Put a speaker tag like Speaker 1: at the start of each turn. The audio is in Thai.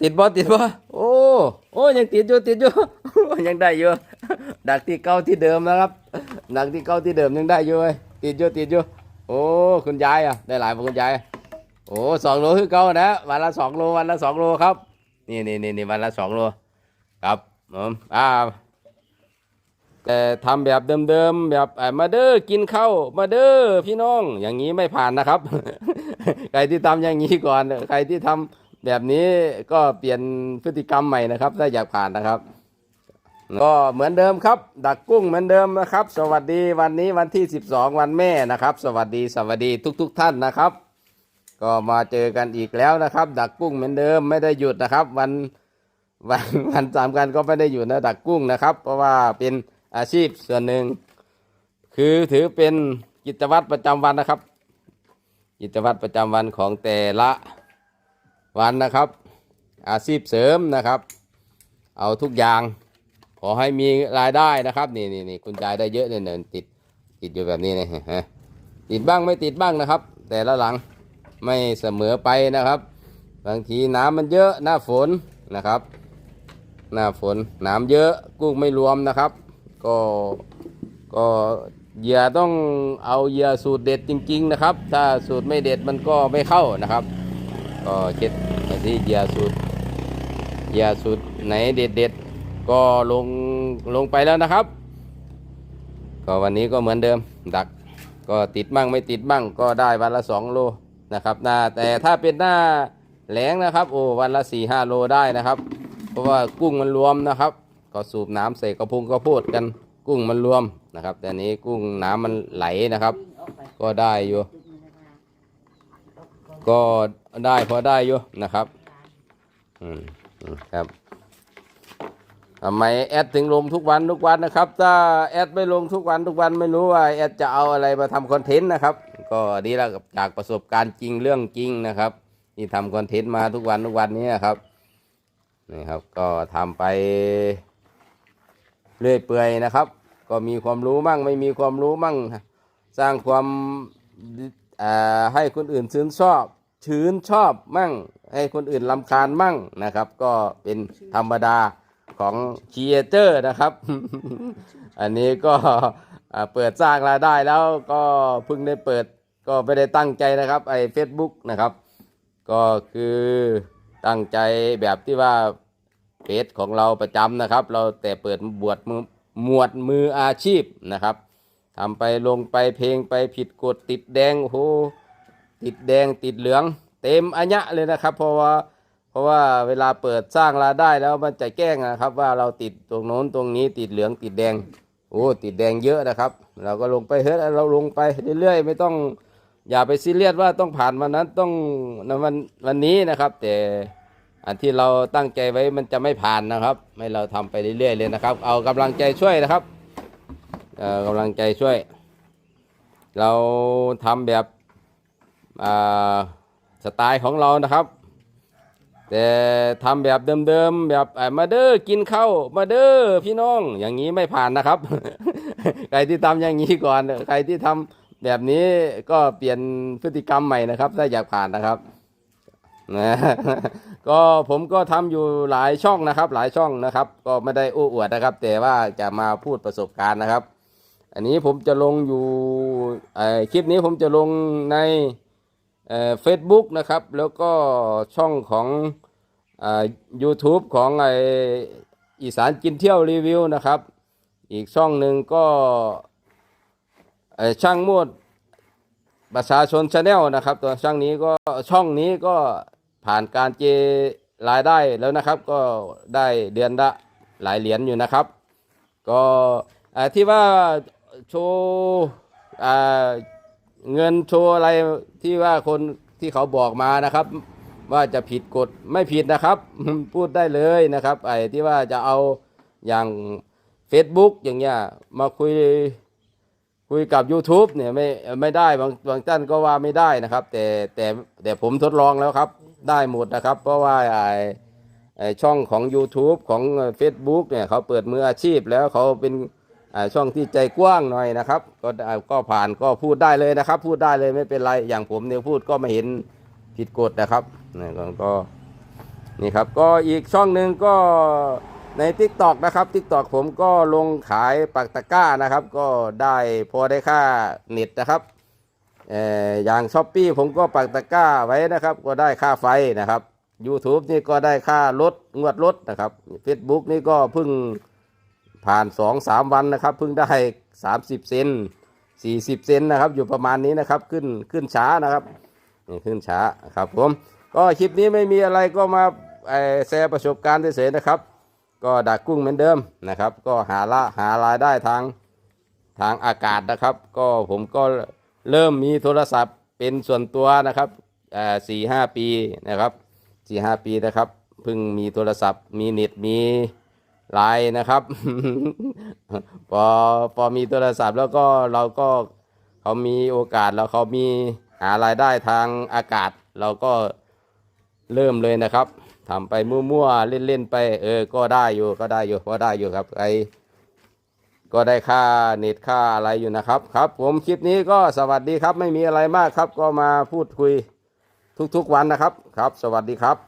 Speaker 1: ติดบ่ติดบ่โอ้โอ้ยังติดอยู่ติดอยู่ ยังได้อยู่ดักที่เก่าที่เดิมนะครับดักที่เก่าที่เดิมยังได้อยู่เว้ยติดอยู่ติดอยู่โอ้คุณยายอะได้หลายป่ะคุณยายโอ้สองโลคือเก่านะวันละสองโลวันละสองโลครับนี่นี่นี่นี่วันละสองโลครับผมอ่าแต่ทำแบบเดิมๆแบบมาเด้อกินข้าวมาเด้อพี่น้องอย่างนี้ไม่ผ่านนะครับ ใครที่ทำอย่างนี้ก่อน ใครที่ทำ แบบนี้ก็เปลี่ยนพฤติกรรมใหม่นะครับ ถ้าอยากผ่านนะครับ ก็เหมือนเดิมครับ ดักกุ้งเหมือนเดิมนะครับ สวัสดีวันนี้วันที่ 12 วันแม่นะครับ สวัสดีสวัสดีทุกๆท่านนะครับ ก็มาเจอกันอีกแล้วนะครับ ดักกุ้งเหมือนเดิมไม่ได้หยุดนะครับ วันวันวันสามกันก็ไม่ได้หยุดนะดักกุ้งนะครับ เพราะว่าเป็นอาชีพส่วนหนึ่ง คือถือเป็นกิจวัตรประจำวันนะครับ กิจวัตรประจำวันของแต่ละ วันนะครับ อาชีพเสริมนะครับ เอาทุกอย่าง ขอให้มีรายได้นะครับนี่นี่นี่คุณยายได้เยอะเนี่ยเนี่ยติดติดอยู่แบบนี้เนะฮะติดบ้างไม่ติดบ้างนะครับ แต่ละหลังไม่เสมอไปนะครับ บางทีน้ำมันเยอะหน้าฝนนะครับ หน้าฝนน้ำเยอะกุ้งไม่รวมนะครับ ก็ก็เหยื่อต้องเอาเหยื่อสูตรเด็ดจริง ๆ นะครับ ถ้าสูตรไม่เด็ดมันก็ไม่เข้านะครับ ก็เช็ดไปที่ยื่อสูตรยื่อสูตรไหนเด็ดเด็ดๆก็ลงลงไปแล้วนะครับ ก็วันนี้ก็เหมือนเดิมดัก ก็ติดมั่งไม่ติดมั่งก็ได้วันละสองโลนะครับหน้าแต่ถ้าเป็นหน้าแหลงนะครับ โอ้วันละสี่ห้าโลได้นะครับ เพราะว่ากุ้งมันรวมนะครับ ก็สูบน้ำใส่กระพุงกระโพดกันกุ้งมันรวมนะครับ แต่นี้กุ้งน้ำมันไหลนะครับ ก็ได้อยู่ ก็ได้พอได้อยู่นะครับ อืมครับทำไมแอดถึงลงทุกวันทุกวันนะครับ ถ้าแอดไม่ลงทุกวันทุกวันไม่รู้ว่าแอดจะเอาอะไรมาทำคอนเทนต์นะครับ ก็ดีแล้วกับจากประสบการณ์จริงเรื่องจริงนะครับ ที่ทำคอนเทนต์มาทุกวันทุกวันนี้นะครับนี่ครับ ก็ทำไปเรื่อยเปื่อยนะครับ ก็มีความรู้มั่งไม่มีความรู้มั่ง สร้างความ ให้คนอื่นชื่นชอบ ชื่นชอบมั่ง ให้คนอื่นลำคาญมั่งนะครับ ก็เป็นธรรมดาของครีเอเตอร์นะครับ อันนี้ก็เปิดสร้างรายได้แล้วก็เพิ่งได้เปิดก็ไม่ได้ตั้งใจนะครับไอ้ Facebook นะครับ ก็คือตั้งใจแบบที่ว่าเฟซของเราประจำนะครับ เราแต่เปิดบวดมือหมวดมืออาชีพนะครับ ทำไปลงไปเพลงไปผิดกฎติดแดงโอ้โหติดแดงติดเหลือง เต็มอัญะเลยนะครับ เพราะว่าเพราะว่าเวลาเปิดสร้างรายได้แล้วมันจะแกล้งนะครับ ว่าเราติดตรงโน้นตรงนี้ติดเหลืองติดแดงโอ้ติดแดงเยอะนะครับ เราก็ลงไปเฮ้ยเราลงไปเรื่อยๆ ไม่ต้องอย่าไปซีเรียสว่าต้องผ่านวันนั้นต้องนวันวันนี้นะครับ แต่อันที่เราตั้งใจไว้มันจะไม่ผ่านนะครับ ให้เราทำไปเรื่อยๆเลยนะครับ เอากำลังใจช่วยนะครับ กำลังใจช่วย เราทำแบบสไตล์ของเรานะครับ แต่ทำแบบเดิมๆแบบมาเด้อกินข้าวมาเด้อพี่น้องอย่างนี้ไม่ผ่านนะครับ ใครที่ทำอย่างนี้ก่อน ใครที่ทำแบบนี้ก็เปลี่ยนพฤติกรรมใหม่นะครับ ถ้าอยากผ่านนะครับนะก็ผมก็ทำอยู่หลายช่องนะครับ หลายช่องนะครับ ก็ไม่ได้อู้อวดนะครับ แต่ว่าจะมาพูดประสบการณ์นะครับ อันนี้ผมจะลงอยู่คลิปนี้ผมจะลงในเฟซบุ๊กนะครับ แล้วก็ช่องของอ่า YouTube ของไออีสานกินเที่ยวรีวิวนะครับ อีกช่องหนึ่งก็ช่างมวดประชาชนชาแนลนะครับ ตัวช่างนี้ก็ช่องนี้ก็ผ่านการเจรายได้แล้วนะครับ ก็ได้เดือนละหลายเหรียญอยู่นะครับ ก็ที่ว่า โชว์เงินโชว์อะไรที่ว่าคนที่เขาบอกมานะครับ ว่าจะผิดกฎไม่ผิดนะครับ พูดได้เลยนะครับ ไอ้ที่ว่าจะเอาอย่าง Facebook อย่างเงี้ยมาคุยคุยกับ YouTube เนี่ยไม่ไม่ได้บางบางท่านก็ว่าไม่ได้นะครับ แต่แต่แต่ผมทดลองแล้วครับ ได้หมดนะครับ เพราะว่าไอ้ช่องของ YouTube ของ Facebook เนี่ยเขาเปิดมืออาชีพแล้วเขาเป็น ช่องที่ใจกว้างหน่อยนะครับ ก็ก็ผ่านก็พูดได้เลยนะครับ พูดได้เลยไม่เป็นไรอย่างผมเนี่ยพูดก็ไม่เห็นผิดกฎนะครับนี่ก็ก็นี่ครับก็อีกช่องหนึ่งก็ใน t ิ k t o k นะครับ t ิ k t o k ผมก็ลงขายปักตะกร้านะครับ ก็ได้พอได้ค่าเน็ตนะครับเอออย่างช้อปปีผมก็ปักตะกร้าไว้นะครับ ก็ได้ค่าไฟนะครับ YouTube นี่ก็ได้ค่ารถงวดรถนะครับ Facebook นี่ก็เพิ่ง ผ่าน2-3วันนะครับเพิ่งได้30เซน40เซนนะครับ อยู่ประมาณนี้นะครับขึ้นขึ้นช้านะครับนี่ขึ้นช้าครับ ผมก็คลิปนี้ไม่มีอะไรก็มาแชร์ประสบการณ์เฉยๆนะครับ ก็ดักกุ้งเหมือนเดิมนะครับ ก็หาละหารายได้ทางทางอากาศนะครับ ก็ผมก็เริ่มมีโทรศัพท์เป็นส่วนตัวนะครับสี่ห้าปีนะครับสี่ห้าปีนะครับเพิ่งมีโทรศัพท์มีเน็ตมี ไลน์นะครับ พอพอมีโทรศัพท์แล้วก็เราก็เขามีโอกาสแล้วเขามีหารายได้ทางอากาศ เราก็เริ่มเลยนะครับทำไปมั่วๆเล่นๆไป เออ ก็ได้อยู่ก็ได้อยู่ก็ได้อยู่ครับไอก็ได้ค่าเน็ตค่าอะไรอยู่นะครับครับ ผมคลิปนี้ก็สวัสดีครับไม่มีอะไรมากครับ ก็มาพูดคุยทุกๆวันนะครับครับ สวัสดีครับ